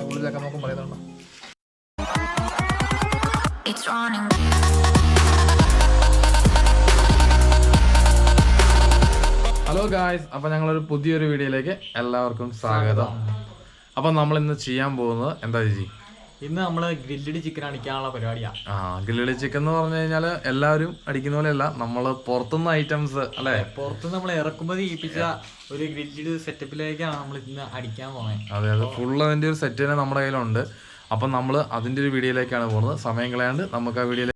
കൂടുതലൊക്കെ നോക്കും പറയുന്നുണ്ടോ? It's running. Hello guys അപ്പൊ ഞങ്ങളൊരു പുതിയൊരു വീഡിയോയിലേക്ക് എല്ലാവർക്കും സ്വാഗതം. അപ്പൊ നമ്മൾ ഇന്ന് ചെയ്യാൻ പോകുന്നത് എന്താ ചേച്ചി ഇന്ന് നമ്മൾ ഗ്രില്ലഡ് ചിക്കൻ അടിക്കാനുള്ള പരിപാടിയാണ് ആ ഗ്രില്ലഡ് ചിക്കൻ എന്ന് പറഞ്ഞു കഴിഞ്ഞാൽ എല്ലാവരും അടിക്കുന്ന പോലെയല്ല നമ്മൾ പുറത്തുനിന്ന് ഐറ്റംസ് അല്ലെ? പുറത്തുനിന്ന് നമ്മൾ ഇറക്കുമതി ചെയ്യിപ്പിച്ച ഒരു ഗ്രില്ലഡ് സെറ്റപ്പിലേക്കാണ് നമ്മൾ ഇന്ന് അടിക്കാൻ പോകുന്നത് അതെ അതെ ഫുൾ അതിന്റെ ഒരു സെറ്റ് തന്നെ നമ്മുടെ കയ്യിലുണ്ട്. അപ്പം നമ്മൾ അതിന്റെ ഒരു വീഡിയോയിലേക്കാണ് പോകുന്നത്. സമയം കളയാണ്ട് നമുക്ക് ആ വീഡിയോയിലേക്ക്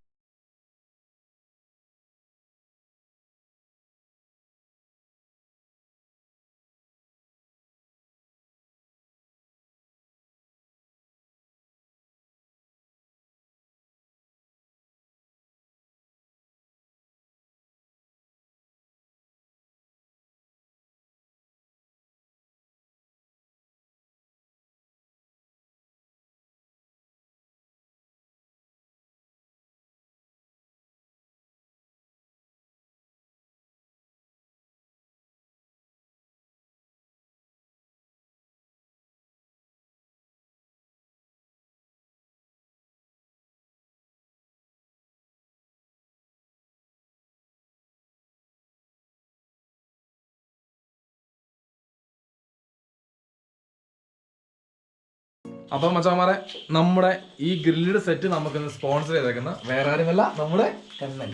അപ്പം മച്ചാമാരെ നമ്മുടെ ഈ ഗ്രില്ലിഡ് സെറ്റ് നമുക്ക് സ്പോൺസർ ചെയ്തേക്കുന്ന വേറെ ആരുമല്ല നമ്മുടെ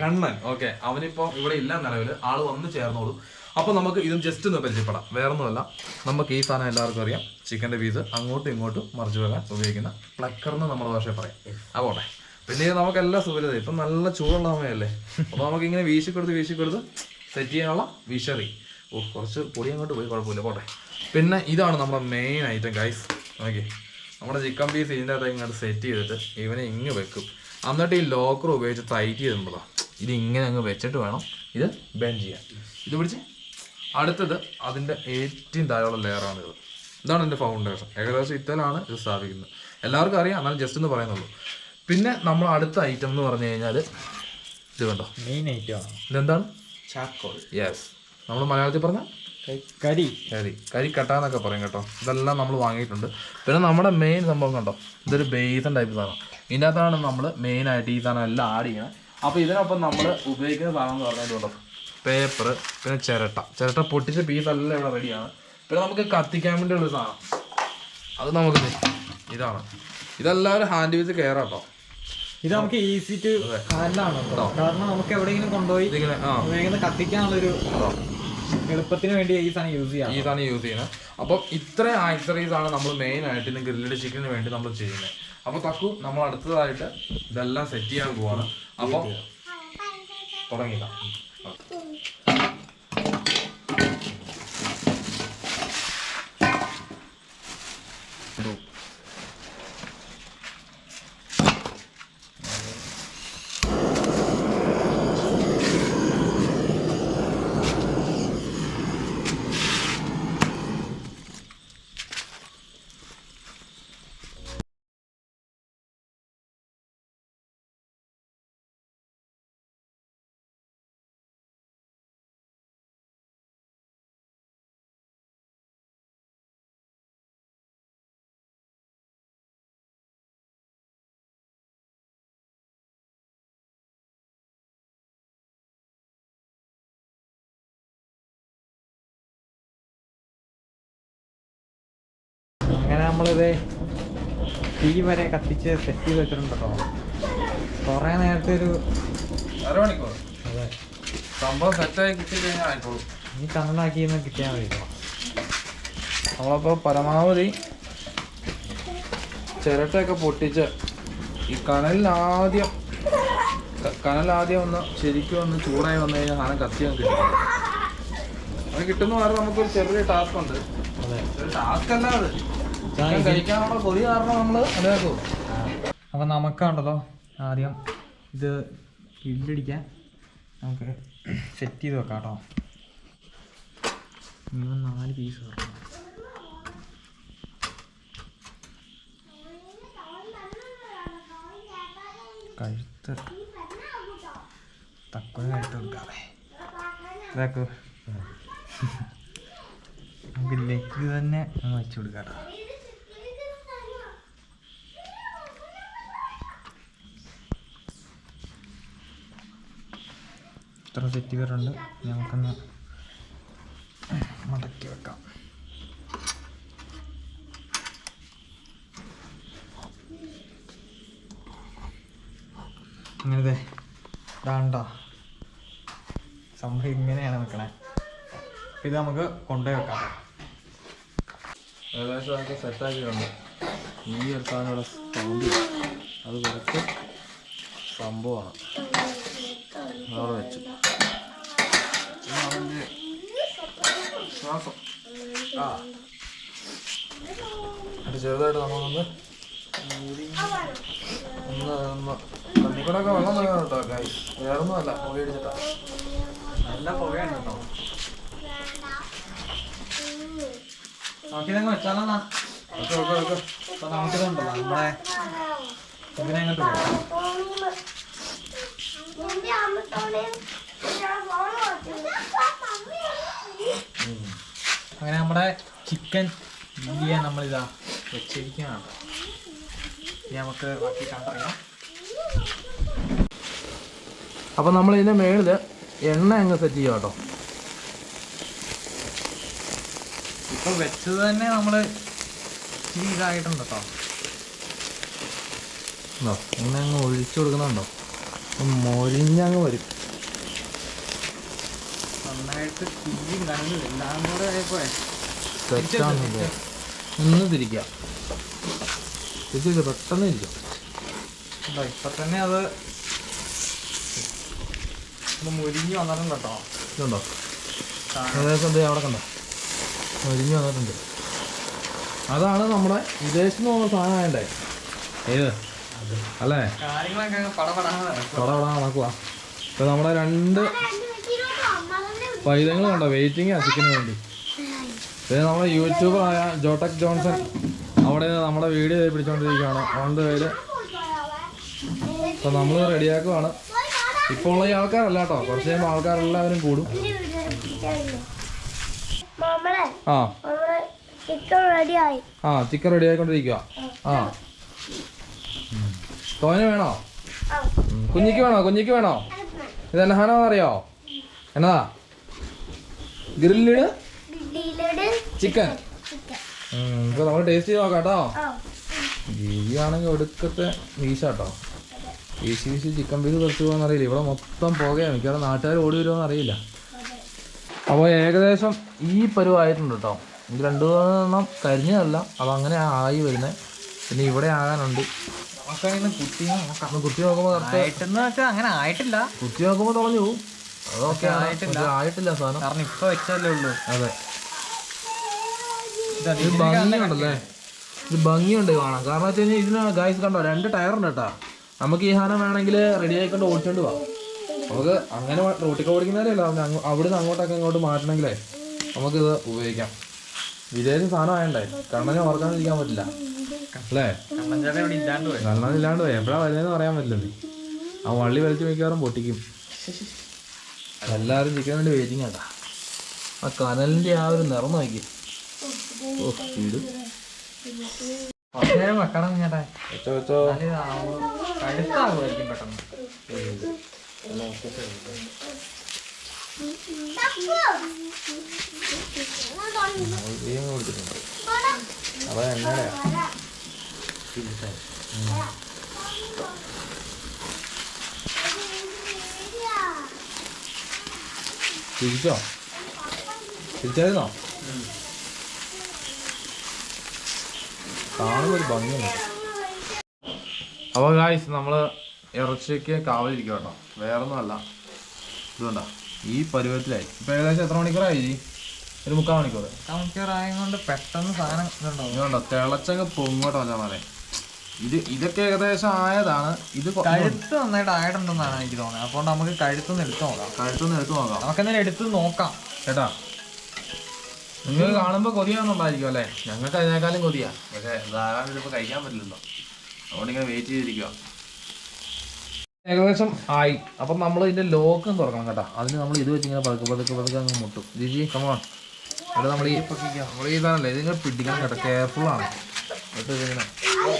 കണ്ണൻ. ഓക്കെ അവനിപ്പോ ഇവിടെ ഇല്ല നിലവിൽ. ആൾ വന്ന് ചേർന്നോളൂ. അപ്പൊ നമുക്ക് ഇതും ജസ്റ്റ് ഒന്ന് പരിചയപ്പെടാം. വേറെ ഒന്നുമല്ല നമുക്ക് ഈ സാധനം എല്ലാവർക്കും അറിയാം. ചിക്കന്റെ പീസ് അങ്ങോട്ടും ഇങ്ങോട്ടും മറിച്ചു വെക്കാൻ ഉപയോഗിക്കുന്ന പ്ലക്കർ എന്ന് നമ്മുടെ ഭാഷയിൽ പറയാം. അപ്പോട്ടെ പിന്നെ ഇത് നമുക്ക് എല്ലാ സുഖലത ഇപ്പം നല്ല ചൂടുള്ള സമയമല്ലേ? അപ്പൊ നമുക്ക് ഇങ്ങനെ വീശിക്കൊടുത്ത് വീശിക്കൊടുത്ത് സെറ്റ് ചെയ്യാനുള്ള വിഷറി. ഓ കുറച്ച് പൊടി അങ്ങോട്ട് പോയി കുഴപ്പമില്ല. പോട്ടെ. പിന്നെ ഇതാണ് നമ്മുടെ മെയിൻ ഐറ്റം ഗൈസ് നോക്കി നമ്മുടെ ചിക്കൻ പീസ് ഇതിന്റെ അകത്ത് ഇങ്ങോട്ട് സെറ്റ് ചെയ്തിട്ട് ഇവനെ ഇങ്ങ് വെക്കും. എന്നിട്ട് ഈ ലോക്കർ ഉപയോഗിച്ച് ടൈറ്റ് ചെയ്തിട്ടുണ്ടോ ഇത് ഇങ്ങനെ അങ്ങ് വെച്ചിട്ട് വേണം ഇത് ബെൻഡ് ചെയ്യാൻ. ഇത് പിടിച്ച്. അടുത്തത് അതിന്റെ ഏറ്റവും താഴെയുള്ള ലെയറാണ് ഇത് ഇതാണ് എന്റെ ഫൗണ്ടേഷൻ ഏകദേശം ഇത്തരമാണ് ഇത് സ്ഥാപിക്കുന്നത്. എല്ലാവർക്കും അറിയാം എന്നാലും ജസ്റ്റ് ഒന്ന് പറയുന്നുള്ളൂ. പിന്നെ നമ്മൾ അടുത്ത ഐറ്റം എന്ന് പറഞ്ഞു കഴിഞ്ഞാൽ ഇത് കണ്ടോ? മെയിൻ ഐറ്റം ഇതെന്താണ്? ചാക്കോൾ യെസ് നമ്മൾ മലയാളത്തിൽ പറഞ്ഞാൽ കരി. കരി. കരി കട്ടാന്നൊക്കെ പറയും കേട്ടോ. ഇതെല്ലാം നമ്മൾ വാങ്ങിയിട്ടുണ്ട്. പിന്നെ നമ്മുടെ മെയിൻ സംഭവം കണ്ടോ? ഇതൊരു ബേസൻ ടൈപ്പ് സാധനം. ഇതിന്റെ അകത്താണ് നമ്മൾ മെയിൻ ആയിട്ട് ഈ സാധനം എല്ലാം ആഡ് ചെയ്യണം. അപ്പോൾ ഇതിനൊപ്പം നമ്മൾ ഉപയോഗിക്കുന്ന സാധനം എന്ന് പറഞ്ഞാൽ ഇതുണ്ടോ? പേപ്പർ പിന്നെ ചിരട്ട. ചിരട്ട പൊട്ടിച്ച പീസ് എല്ലാം ഇവിടെ റെഡിയാണ് പിന്നെ നമുക്ക് കത്തിക്കാൻ വേണ്ടിയുള്ള സാധനം. അത് നമുക്ക് ഇതാണ്. ഇതെല്ലാവരും ഹാൻഡ് വെച്ച് കെയർ കേട്ടോ ഇത് നമുക്ക് ഈസി ടു ഹാൻഡിലാണ് കേട്ടോ. കാരണം നമുക്ക് എവിടെയെങ്കിലും കൊണ്ടുപോയി കത്തിക്കാനുള്ളൊരു എളുപ്പത്തിന് വേണ്ടി ഈ സാധനം യൂസ് ചെയ്യാം. ഈ സാധനം യൂസ് ചെയ്യുന്നത് അപ്പം ഇത്രയും ആക്സറീസ് ആണ് നമ്മൾ മെയിൻ ആയിട്ട് ഇന്ന് ഗ്രില്ലഡ് ചിക്കന് വേണ്ടി നമ്മൾ ചെയ്യുന്നത്. അപ്പൊ തക്കു നമ്മൾ അടുത്തതായിട്ട് ഇതെല്ലാം സെറ്റ് ചെയ്യാൻ പോവാണ്. അപ്പൊ തുടങ്ങില്ല അങ്ങനെ നമ്മളിത് തീ വരെ കത്തിച്ച് സെറ്റ് ചെയ്ത് വെച്ചിട്ടുണ്ടോ കുറേ നേരത്തെ ഒരു അരമണിക്കൂർ അതെ. സംഭവം സെറ്റായി ആയിക്കോളൂ. ഈ കിട്ടിയാൽ മതി നമ്മളപ്പോ നമ്മളപ്പോൾ പരമാവധി ചിരട്ടയൊക്കെ പൊട്ടിച്ച് ഈ കനലിലാദ്യം കനലാദ്യം ഒന്ന് ശരിക്കും ഒന്ന് ചൂടായി വന്നു കഴിഞ്ഞാൽ സാധനം കത്തിയാൻ കിട്ടും. അത് കിട്ടുന്ന പറഞ്ഞാൽ നമുക്കൊരു ചെറിയ ടാസ്ക് ഉണ്ട്. ടാസ്ക് അല്ല അത് നമുക്കാണല്ലോ ചിക്കൻ ഇത് കഴിക്കാനുള്ള കൊതി കാരണം നമ്മൾ അതാക്കും അപ്പം നമുക്കുണ്ടല്ലോ ആദ്യം ഇത് ഗ്രില്ലടിക്കാൻ നമുക്ക് സെറ്റ് ചെയ്ത് വെക്കാം കേട്ടോ. മിനിമം നാല് പീസ് വരണം കഴുത്ത് തക്കോന് കഴുത്ത് കൊടുക്കാതെ ഇതാക്കൂ നമുക്ക് ലെഗ് തന്നെ വെച്ചു വെച്ച് കൊടുക്കാം കേട്ടോ. ഇത്ര സെറ്റ് വരുന്നുണ്ട് നമുക്കൊന്ന് മടക്കി വെക്കാം. അങ്ങനെ വേണ്ട സംഭവം ഇങ്ങനെയാണ് വെക്കണേ ഇത് നമുക്ക് കൊണ്ടുപോയി വെക്കാം. ഏകദേശം അതൊക്കെ സെറ്റാക്കിയിട്ടുണ്ട് ഈ ഒരു സാധനം അത് കുറച്ച് സംഭവമാണ്. അവിടെ വെച്ചു ഇനി അതിന്റെ ശ്വാസം. ആ. അത് ചെറുതായിട്ട് നമ്മളൊന്ന് ഒന്ന് ഒന്ന് കണ്ണിക്കൂടൊക്കെ വെള്ളം നൽകണം കേട്ടോ കായ് വേറൊന്നുമല്ല പുക അടിച്ചിട്ടാ നല്ല പുകയാണ് കേട്ടോ നമുക്കിതങ്ങ് വെച്ചാലോ ഓക്കെ ഓക്കെ ഓക്കെ. അപ്പൊ നമുക്കിതുണ്ടല്ലോ നമ്മളെ ഇതിനെ അങ്ങോട്ട് വെക്കാം അങ്ങനെ നമ്മുടെ ചിക്കൻ ഇന്ത്യ നമ്മളിതാ വെച്ചിരിക്കുകയാണ്. ഇനി നമുക്ക് ബാക്കി കണ്ടറിയാം. അപ്പൊ നമ്മൾ ഇതിന്റെ മേളിൽ എണ്ണ അങ്ങ് സെറ്റ് ചെയ്യാം കേട്ടോ ഇപ്പൊ വെച്ചത് തന്നെ നമ്മൾ ഇച്ചിരി ഇതായിട്ടുണ്ട് കേട്ടോ എണ്ണ അങ്ങ് ഒഴിച്ചു കൊടുക്കുന്നുണ്ടോ? മൊരിഞ്ഞങ്ങ് വരും. നന്നായിട്ട് തീയും കനലും എല്ലാം കൂടെ ആയപ്പോഴേ സെറ്റാണ് ഒന്ന് തിരിക്കാം. പെട്ടെന്ന് ഇരിക്കും ഉണ്ടോ ഇപ്പൊ തന്നെ അത് ഒന്ന് മുരിഞ്ഞ് വന്നിട്ടുണ്ട് കേട്ടോ. ഇതുണ്ടോ? ഏകദേശം അവിടെ കണ്ടോ? മുരിഞ്ഞു വന്നിട്ടുണ്ട്. അതാണ് നമ്മുടെ വിദേശത്ത് നിന്ന് പോകുന്ന സാധനം വേണ്ടേ ഏത്? അല്ലേ? അവിടെ നടക്കുക ഇപ്പൊ നമ്മുടെ രണ്ട് പൈതങ്ങൾ കണ്ടോ? വെയിറ്റിംഗ് ആ ചിക്കന് വേണ്ടി. പിന്നെ നമ്മുടെ യൂട്യൂബറായ ജോട്ടക് ജോൺസൺ അവിടെ നമ്മുടെ വീഡിയോ പിടിച്ചോണ്ടിരിക്കുകയാണ്. ഓൺ ദ വേയിൽ അപ്പൊ നമ്മൾ റെഡിയാക്കുവാണ്. ഇപ്പോൾ ഉള്ള ഈ ആൾക്കാരല്ല കേട്ടോ. കുറച്ച് കഴിയുമ്പോൾ ആൾക്കാരെല്ലാവരും കൂടും. ആ. ആ ചിക്കൻ റെഡി ആയിക്കൊണ്ടിരിക്കുക ആ. തോന വേണോ? കുഞ്ഞിക്ക് വേണോ? കുഞ്ഞിക്ക് വേണോ? ഇത് എന്നാണോ അറിയോ? എന്നതാ? Grilled dilled chicken. ഇപ്പൊ നമ്മൾ ടേസ്റ്റ് ചെയ്ത് നോക്കാം കേട്ടോ. ആ. ഗിരിയാണെങ്കിൽ ഒടുക്കത്തെ വീശാട്ടോ വീശി വീശി ചിക്കൻ പീസ് കുറച്ച് അറിയില്ല. ഇവിടെ മൊത്തം പോകുകയാണ് മിക്കവാറും നാട്ടുകാർ ഓടി വരുമോ അറിയില്ല. അപ്പോൾ ഏകദേശം ഈ പരുവായിട്ടുണ്ട് കേട്ടോ. ഇത് രണ്ടു മൂന്നെണ്ണം കരിഞ്ഞതല്ല അതങ്ങനെ ആയി വരുന്നത് പിന്നെ ഇവിടെ ആകാനുണ്ട്. കുത്തി നോക്കുമ്പോൾ അങ്ങനെ ആയിട്ടില്ല. കുത്തി നോക്കുമ്പോൾ തുളഞ്ഞു പോകും അതൊക്കെ ആയിട്ടില്ല. ആയിട്ടില്ല. സാധനം. കാരണം ഇപ്പൊ വെച്ചല്ലേ ഉള്ളൂ. അതെ. ഇത് ഇത് ഭംഗിയുണ്ടല്ലേ? ഇത് ഭംഗിയുണ്ട് കാണാൻ. കാരണം വെച്ച് കഴിഞ്ഞാൽ ഇതിന് ഗൈസ് കണ്ടോ? രണ്ട് ടയറുണ്ട് കേട്ടാ. നമുക്ക് ഈ ഹാനം വേണമെങ്കിൽ റെഡി ആയിക്കൊണ്ട് ഓടിച്ചോണ്ട് പോവാം. നമുക്ക് അങ്ങനെ റോട്ടിക്ക് ഓടിക്കുന്നവരല്ല അവിടെ നിന്ന് അങ്ങോട്ടൊക്കെ ഇങ്ങോട്ട് മാറ്റണമെങ്കിലേ നമുക്കിത് ഉപയോഗിക്കാം. വിദേശ സാധനം ആയണ്ടേ? കണ്ണനെ ഓർക്കാതിരിക്കാൻ പറ്റില്ല. അല്ലേ? ഇവിടെ ഇല്ലാണ്ട് പോയി. എപ്പോഴാ വരുന്നതെന്ന് പറയാൻ പറ്റില്ല ആ വള്ളി വലിച്ചു മിക്കവാറും പൊട്ടിക്കും. എല്ലാവരും ചിക്കൻ വേണ്ടി വെയിറ്റിംഗ് ആട്ടാ. ആ കനലിന്റെ ആ ഒരു നിറം നോക്കി. ഓ നേരം വെക്കണം ചേട്ടാ വെച്ചോ വെച്ചോ. കഴുത്താകുമായിരിക്കും പെട്ടെന്ന്. അതാ എണ്ണയുടെ തിരിച്ചോ തിരിച്ചായിരുന്നോ കാണുമ്പോൾ ഒരു ഭംഗിയാണ് അപ്പോൾ ഗായ്സ് നമ്മൾ ഇറച്ചിക്ക് കാവലിരിക്കും കേട്ടോ വേറൊന്നുമല്ല. ഇതുകൊണ്ടാ. ഈ പരുവത്തിലായി. ഇപ്പം ഏകദേശം എത്ര മണിക്കൂറായി ഒരു മുക്കാൽ മണിക്കൂർ മുക്കാൽ മണിക്കൂർ ആയതുകൊണ്ട് പെട്ടെന്ന് സാധനം ഇതുണ്ടോ ഇതുണ്ടോ തിളച്ചങ്ങ് പൊങ്ങോട്ടോ മച്ചാമാരെ ഇത് ഇതൊക്കെ ഏകദേശം ആയതാണ്. ഇത് കഴുത്ത് നന്നായിട്ട് ആയിട്ടുണ്ടെന്നാണ് എനിക്ക് തോന്നുന്നത്. അപ്പോൾ നമുക്ക് കഴുത്തൊന്ന് എടുത്ത് നോക്കാം. കഴുത്തൊന്ന് എടുത്ത് നോക്കാം. നമുക്കെന്തായാലും എടുത്ത് നോക്കാം. കേട്ടാ? നിങ്ങൾ കാണുമ്പോൾ കൊതിയാണെന്നുണ്ടായിരിക്കും അല്ലേ? ഞങ്ങൾക്ക് അതിനേക്കാളും കൊതിയാ. പക്ഷേ ധാരാളം ചിലപ്പോൾ കഴിക്കാൻ പറ്റില്ലല്ലോ. അതുകൊണ്ടിങ്ങനെ വെയിറ്റ് ചെയ്തിരിക്കുക ഏകദേശം ആയി. അപ്പം നമ്മൾ ഇതിന്റെ ലോക്കും തുറക്കണം കേട്ടോ. അതിന് നമ്മൾ ഇത് വെച്ച് ഇങ്ങനെ പതുക്കെ പതുക്കെ പതുക്കെ അങ്ങ് മുട്ടും. ജിജി കമോൺ അവിടെ നമ്മൾ ഈ നമ്മൾ ഈ ഇതാണല്ലേ? ഇതിങ്ങനെ പിടിക്കണം കേട്ടോ. കെയർഫുള്ളാണ് ആണ്. എന്നിട്ട് ഇതിങ്ങനെ പോയി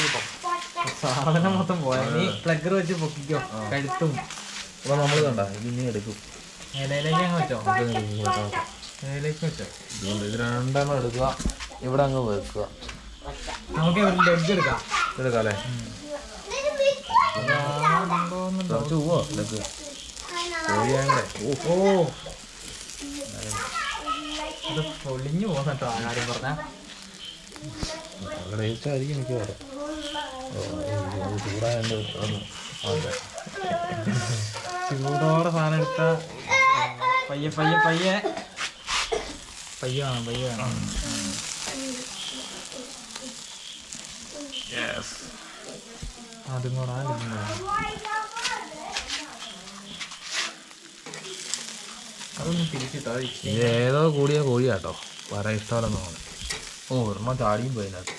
ഇപ്പം സാധനം മൊത്തം പോയ നീ പ്ലഗർ വെച്ച് പൊക്കിക്കോ. കഴുത്തും അപ്പൊ നമ്മൾ കണ്ട ഇനി എടുക്കും. ഇലയിലേക്ക് അങ്ങ് വെച്ചോ? ഇലയിലേക്ക് വെച്ചോ? ഇത് രണ്ടെണ്ണം എടുക്കുക. ഇവിടെ അങ്ങ് വെക്കുക. നമുക്ക് ഒരു ലെഗ് എടുക്കാം. എടുക്കാം അല്ലേ കുറച്ച് പോവോ ഇതൊക്കെ കോഴിയാണ്ടേ ഓ ഓ. പൊളിഞ്ഞു പോകുന്ന കേട്ടോ ആ കാര്യം പറഞ്ഞ. കഴിച്ചായിരിക്കും എനിക്ക് ഒന്ന് അതെ. ചൂടോടെ സാധനം എടുത്ത പയ്യെ പയ്യെ പയ്യെ. പയ്യെ വേണം പയ്യെ വേണം. അതും കൂടെ ഇതും ഏതോ കൂടിയ കോഴിയാട്ടോ. വേറെ ഇഷ്ടമല്ലെന്ന് തോന്നുന്നു. ഓ ഒരെണ്ണം ചാടിയും പോയിനകത്ത്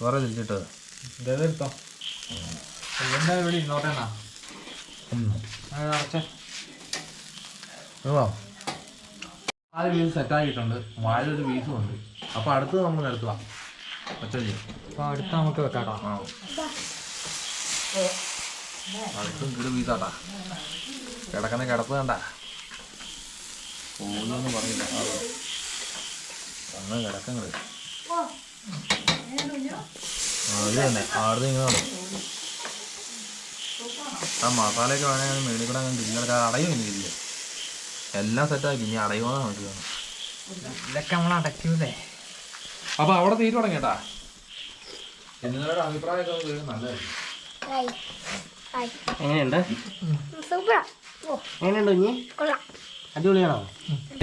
വേറെ തിരിച്ചിട്ടത്. ഇതെടുത്തോ എന്താ ഇവിടെ ഇരുന്നോട്ടെ എന്നാ അടച്ചേ. നാല് പീസ് സെറ്റാക്കിയിട്ടുണ്ട് ഉണ്ട്. അപ്പൊ അടുത്ത് നമ്മൾ നിർത്തുക ഒറ്റയ്ക്ക് അപ്പൊ അടുത്ത് നമുക്ക് വെക്കാട്ടോ. ആ. അടുത്തും കിട് പീസാട്ടാ കിടക്കുന്ന കിടപ്പ് കണ്ട. പോലൊന്നും പറഞ്ഞില്ല. അങ്ങനെ കിടക്കങ്ങൾ അത് തന്നെ. ആടുന്ന് ഇങ്ങനെ ഉണ്ട്. ആ മസാലയൊക്കെ വേണമെങ്കിൽ മേളിൽ കൂടെ അങ്ങനെ ഗ്രില്ലൊക്കെ അടയും ഇനി ഗ്രില്ല്. എല്ലാം സെറ്റാക്കി ഇനി അടയുമോ നമുക്ക് വേണം ഇതൊക്കെ നമ്മൾ അടയ്ക്കൂലേ? അപ്പൊ അവിടെ തീരു തുടങ്ങിട്ടാ നിങ്ങളുടെ അഭിപ്രായമൊക്കെ ഒന്ന് കേൾക്കുന്നത് നല്ലതായിരിക്കും ആയി. ആയി. എങ്ങനെയുണ്ട്? സൂപ്പറാ. ഓ. എങ്ങനെയുണ്ട് കുഞ്ഞി? കൊള്ളാം. അടിപൊളിയാണോ?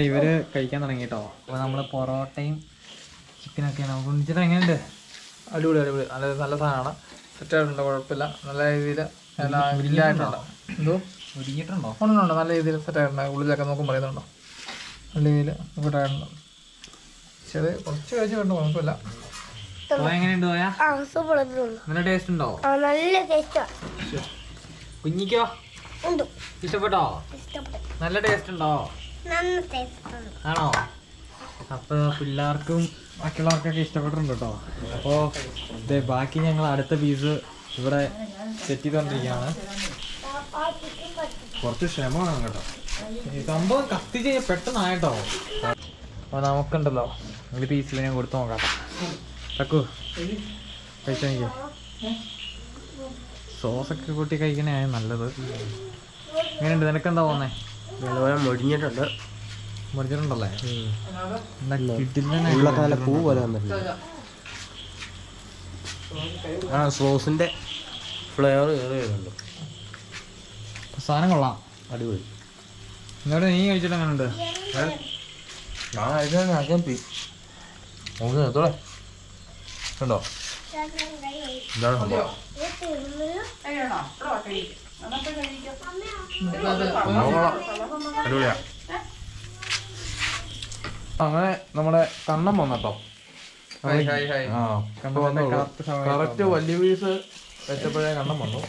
ഇവർ കഴിക്കാൻ തുടങ്ങി കേട്ടോ അപ്പൊ നമ്മൾ പൊറോട്ടയും ചിക്കനൊക്കെയാണ് നമുക്ക് ഉണ്ണിച്ചിട്ട് എങ്ങനെയുണ്ട്? അടിപൊളി അടിപൊളി. നല്ല നല്ല സാധനമാണ്. സെറ്റായിട്ടുണ്ട് കുഴപ്പമില്ല. നല്ല രീതിയിൽ ഗ്രില്ലായിട്ടുണ്ട് എന്തോ? ഒരുങ്ങിയിട്ടുണ്ടോ ഉണ്ടുണ്ട് നല്ല രീതിയിൽ സെറ്റായിട്ടുണ്ട് ഉള്ളിലൊക്കെ നോക്കും പറയുന്നുണ്ടോ നല്ല രീതിയിൽ ചെറിയ കുറച്ച് കഴിച്ച് വേണ്ട കുഴപ്പമില്ല. നല്ല ടേസ്റ്റ് ഉണ്ടോ? നല്ല ടേസ്റ്റാ കുഞ്ഞിക്കോ? ഇഷ്ടപ്പെട്ടോ? ഇഷ്ടപ്പെട്ടു. നല്ല ടേസ്റ്റ് ഉണ്ടോ? ആണോ? അപ്പൊ പിള്ളേർക്കും ബാക്കിയുള്ളവർക്കൊക്കെ ഇഷ്ടപ്പെട്ടിട്ടുണ്ട് കേട്ടോ അപ്പോൾ ഇത് ബാക്കി ഞങ്ങൾ അടുത്ത പീസ് ഇവിടെ സെറ്റ് ചെയ്തുകൊണ്ടിരിക്കുകയാണ് കുറച്ച് ക്ഷമമാണ് കേട്ടോ. ഈ സംഭവം കത്തി ചെയ്യാൻ പെട്ടെന്നായിട്ടോ അപ്പോൾ നമുക്കുണ്ടല്ലോ ഒരു പീസിൽ ഞാൻ കൊടുത്തു നോക്കാം. തക്കു എനിക്ക്? സോസൊക്കെ കൂട്ടി കഴിക്കണേ നല്ലത്. എങ്ങനെയുണ്ട്? നിനക്കെന്താ പോന്നേ നല്ലപോലെ മുടിഞ്ഞിട്ടുണ്ട് ഉള്ളൊക്കെ നല്ല പൂ പോലെ വന്നിട്ടുണ്ട്. ആ സോസിന്റെ ഫ്ലേവർ കയറി വരുന്നുണ്ട്. സാധനം കൊള്ളാം. അടിപൊളി. എന്നോട് നീ കഴിച്ചിട്ട് എങ്ങനെയുണ്ട്? ഞാൻ കഴിക്കാൻ ആക്കാൻ പി നമുക്ക് നിർത്തോളെ കണ്ടോ? എന്താണ് സംഭവം. സംഭവം കൊള്ളാം. അടിപൊളിയാ. അങ്ങനെ നമ്മുടെ കണ്ണം വന്നട്ടോ. കറക്റ്റ് വലിയ പീസ് വെച്ചപ്പോഴേ കണ്ണം വന്നു.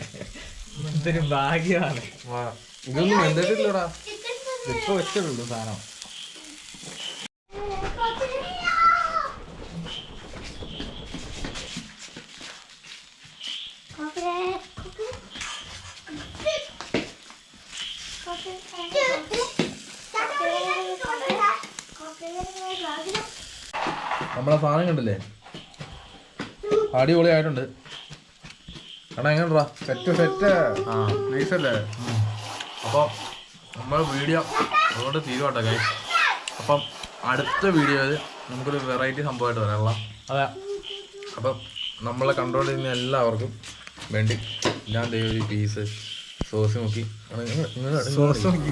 ഇതൊരു ഭാഗ്യമാണ്. ഇതൊന്നും എന്തിട്ടില്ലടാ ഇപ്പൊ വെച്ചുള്ളൂ സാധനം. നമ്മളെ സാധനം കണ്ടില്ലേ? അടിപൊളി ആയിട്ടുണ്ട് എടാ എങ്ങനെടാ സെറ്റ് സെറ്റ് ആ. നൈസല്ലേ അപ്പം നമ്മൾ വീഡിയോ അതുകൊണ്ട് തീരുവാട്ടെ കൈ അപ്പം അടുത്ത വീഡിയോയിൽ നമുക്കൊരു വെറൈറ്റി സംഭവമായിട്ട് വരാനുള്ള അതെ. അപ്പം നമ്മളെ ചെയ്യുന്ന എല്ലാവർക്കും വേണ്ടി ഞാൻ ദൈവം ഒരു പീസ് സോസ് നോക്കി. സോസ് നോക്കി.